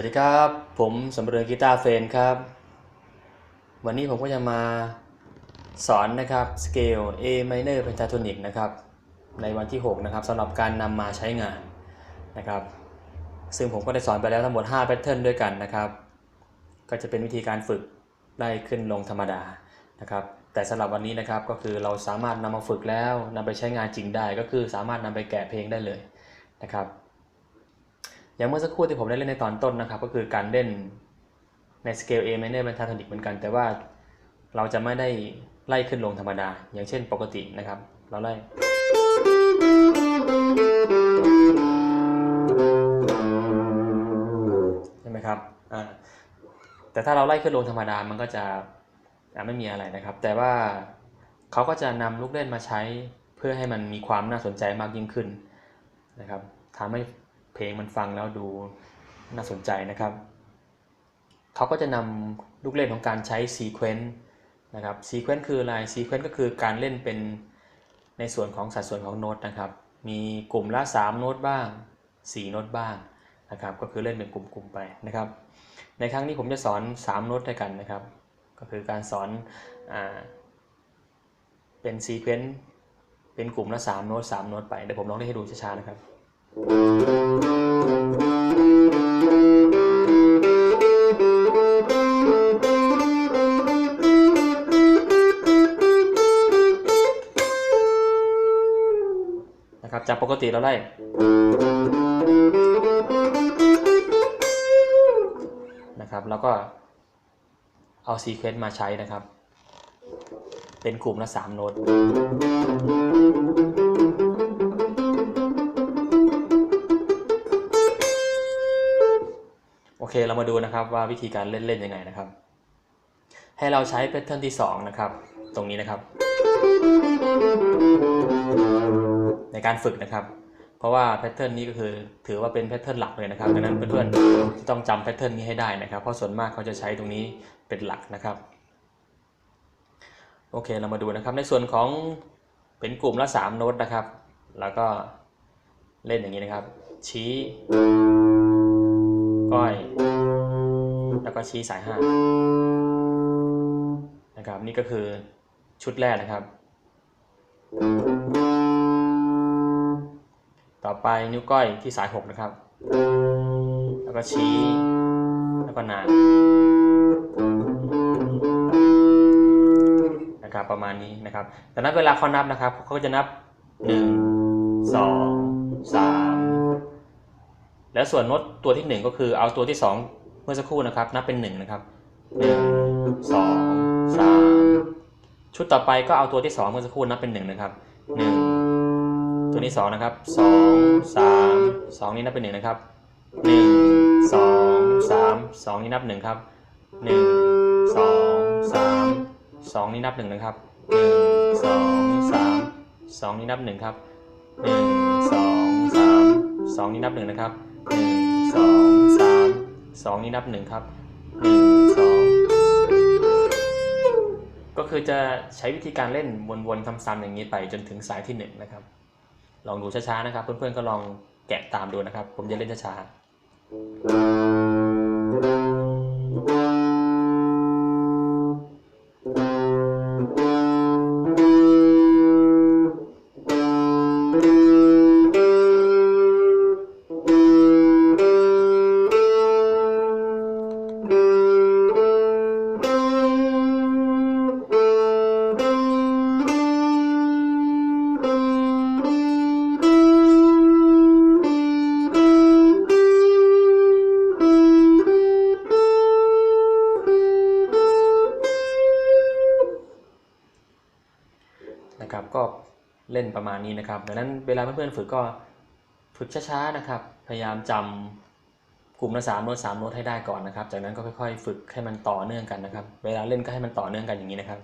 วัสดีครับ ผมสำเริงกีตาร์เฟนครับ วันนี้ผมก็จะมาสอนนะครับสเกล A minor pentatonic นะครับในวันที่ 6 นะครับสำหรับการนำมาใช้งานนะครับ ซึ่งผมก็ได้สอนไปแล้วทั้งหมด 5 แพทเทิร์นด้วยกันนะครับ ก็จะเป็นวิธีการฝึกได้ขึ้นลงธรรมดานะครับ แต่สำหรับวันนี้นะครับก็คือเราสามารถนำมาฝึกแล้วนำไปใช้งานจริงได้ ก็คือสามารถนำไปแกะเพลงได้เลยนะครับ อย่างเมื่อสักครู่ที่ผมได้เล่นในตอนต้นนะครับ ก็คือการเล่นในสเกล A minor pentatonic เหมือนกัน แต่ว่าเราจะไม่ได้ไล่ขึ้นลงธรรมดา อย่างเช่นปกตินะครับ เราไล่ ใช่ไหมครับอ่าแต่ถ้าเราไล่ขึ้นลงธรรมดา มันก็จะอะไม่มีอะไรนะครับ แต่ว่าเขาก็จะนำลูกเล่นมาใช้เพื่อให้มันมีความน่าสนใจมากยิ่งขึ้นนะครับทำให้ เพลงมันฟังแล้วดูน่าสนใจนะครับ เขาก็จะนำลูกเล่นของการใช้ซีเควนต์นะครับซีเควนต์คืออะไรซีเควนต์ก็คือการเล่นเป็นในส่วนของสัดส่วนของโน้ตนะครับ มีกลุ่มละ 3 โน้ตบ้าง 4 โน้ตบ้างนะครับ ก็คือเล่นเป็นกลุ่มๆไปนะครับ ในครั้งนี้ผมจะสอน 3 โน้ตด้วยกันนะครับ ก็คือการสอนอเป็นซีเควนต์เป็นกลุ่มละ 3 โน้ต 3 โน้ตไป เดี๋ยวผมลองเล่นให้ดูช้าๆนะครับ นะครับจากปกติเราไล่นะครับแล้วก็เอาซีเควนต์มาใช้นะครับ เป็นกลุ่มละ3โน้ต เคเรามาดูนะครับว่าวิธีการเล่นเล่นยังไงนะครับ ให้เราใช้แพทเทิร์นที่2นะครับ ตรงนี้นะครับ ในการฝึกนะครับ เพราะว่าแพทเทิร์นนี้ก็คือถือว่าเป็นแพทเทิร์นหลักเลยนะครับดังนั้นเพื่อนๆต้องจำแพทเทิร์นนี้ให้ได้นะครับ เพราะส่วนมากเขาจะใช้ตรงนี้เป็นหลักนะครับโอเคเรามาดูนะครับในส่วนของเป็นกลุ่มละ3โน้ตนะครับ แล้วก็เล่นอย่างนี้นะครับ ชี้ ก้อย ก็ชี้สายห้านะครับ นี่ก็คือชุดแรกนะครับ ต่อไปนิ้วก้อยที่สาย6นะครับ แล้วก็ชี้ แล้วก็นางนะครับประมาณนี้นะครับแต่นั้นเวลาเขานับนะครับเขาก็จะนับ1 2 3แล้วส่วนโน้ตตัวที่1ก็คือเอาตัวที่2เมื่อสักครู่นะครับ นับเป็น1นะครับ 1 2 3 ชุดต่อไปก็เอาตัวที่ 2 เมื่อสักครู่นับเป็น1นะครับ 1 ตัวนี้2นะครับ 2 3 2 นี้นับเป็น1นะครับ 1 2 3 2 นี้นับ1ครับ 1 2 3 2 นี้นับ1นะครับ 1 2 3 2 นี้นับ1ครับ 1 2 3 2 นี้นับ1นะครับ 1 2 3 2นี่นับ1ครับ1 2ก็คือจะใช้วิธีการเล่นวนๆซ้ำๆอย่างนี้ไปจนถึงสายที่1นะครับ ลองดูช้าๆนะครับ เพื่อนๆก็ลองแกะตามดูนะครับ ผมจะเล่นช้าๆ ก็เล่นประมาณนี้นะครับดังนั้นเวลาเพื่อนๆฝึกก็ฝึกช้าๆนะครับ พยายามจำกลุ่มละสามโน้ตสามโน้ตให้ได้ก่อนนะครับ จากนั้นก็ค่อยๆ ฝึกให้มันต่อเนื่องกันนะครับ เวลาเล่นก็ให้มันต่อเนื่องกันอย่างนี้นะครับ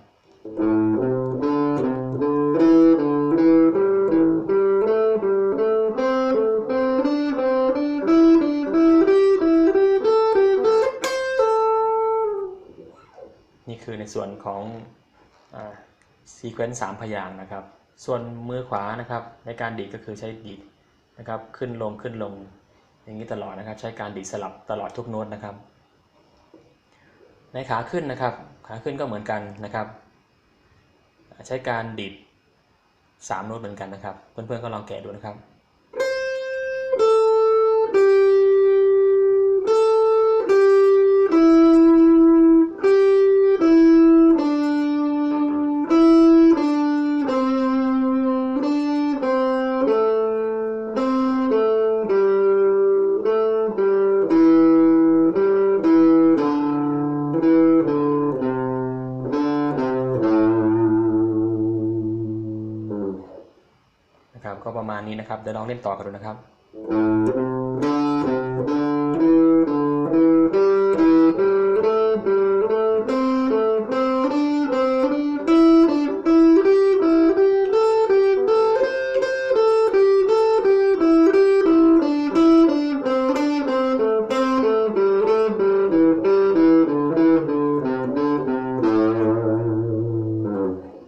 นี่คือในส่วนของ ซีเควนซ์สามพยางนะครับ ส่วนมือขวานะครับในการดีดก็คือใช้ดีดนะครับขึ้นลงขึ้นลงอย่างนี้ตลอดนะครับ ใช้การดีดสลับตลอดทุกโน้ตนะครับ ในขาขึ้นนะครับ ขาขึ้นก็เหมือนกันนะครับ ใช้การดีดสามโน้ตเหมือนกันนะครับ เพื่อนๆก็ลองแกะดูนะครับ ก็ประมาณนี้นะครับเดี๋ยวลองเล่นต่อกันดูนะครับ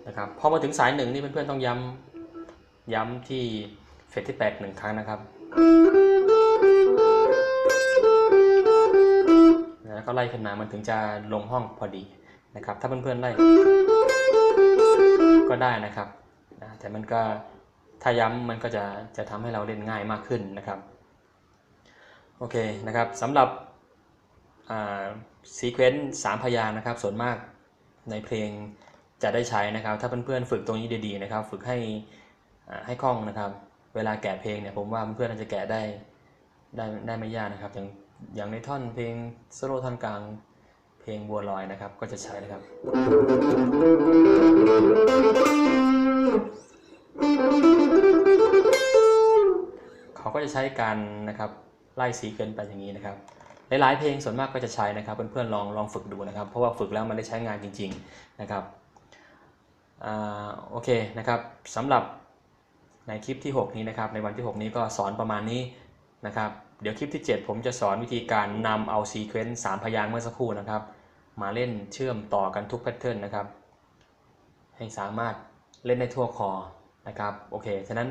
นะครับพอมาถึงสายหนึ่งนี่เพื่อนๆต้องย้ำ ย้ำที่เฟสที่8หนึ่งครั้งนะครับ แล้วก็ไล่ขึ้นมามันถึงจะลงห้องพอดีนะครับ ถ้าเพื่อนๆไล่ ก็ได้นะครับ แต่มันก็ถ้าย้ำมันก็จะจะทำให้เราเล่นง่ายมากขึ้นนะครับโอเคนะครับสำหรับซีเควนซ์สามพยางนะครับ ส่วนมากในเพลงจะได้ใช้นะครับ ถ้าเพื่อนๆฝึกตรงนี้ดีๆนะครับ ฝึกให้ ให้คล่องนะครับ เวลาแกะเพลงเนี่ยผมว่าเพื่อนๆน่าจะแกะได้ได้ได้ไม่ยากนะครับ อย่างอย่างในท่อนเพลงโซโล่ท่อนกลางเพลงบัวลอยนะครับ ก็จะใช้นะครับเขาก็จะใช้การนะครับไล่สีเกินไปอย่างนี้นะครับหลายๆเพลงส่วนมากก็จะใช้นะครับเพื่อนๆลองลองฝึกดูนะครับ เพราะว่าฝึกแล้วมันได้ใช้งานจริง ๆนะครับอ่าโอเคนะครับสำหรับ ในคลิปที่ 6 นี้นะครับ ในวันที่ 6 นี้ก็สอนประมาณนี้นะครับ เดี๋ยวคลิปที่ 7 ผมจะสอนวิธีการนำเอาซีเควนซ์สามพยางค์เมื่อสักครู่นะครับ มาเล่นเชื่อมต่อกันทุกแพทเทิร์นนะครับ ให้สามารถเล่นได้ทั่วคอนะครับ โอเค ฉะนั้น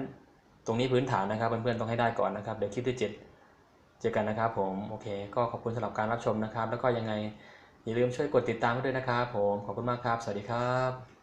ตรงนี้พื้นฐานนะครับ เพื่อนๆต้องให้ได้ก่อนนะครับ เดี๋ยวคลิปที่ 7 เจอกันนะครับผม โอเค ก็ขอบคุณสำหรับการรับชมนะครับ แล้วก็ยังไงอย่าลืมช่วยกดติดตามด้วยนะครับผม ขอบคุณมากครับ สวัสดีครับ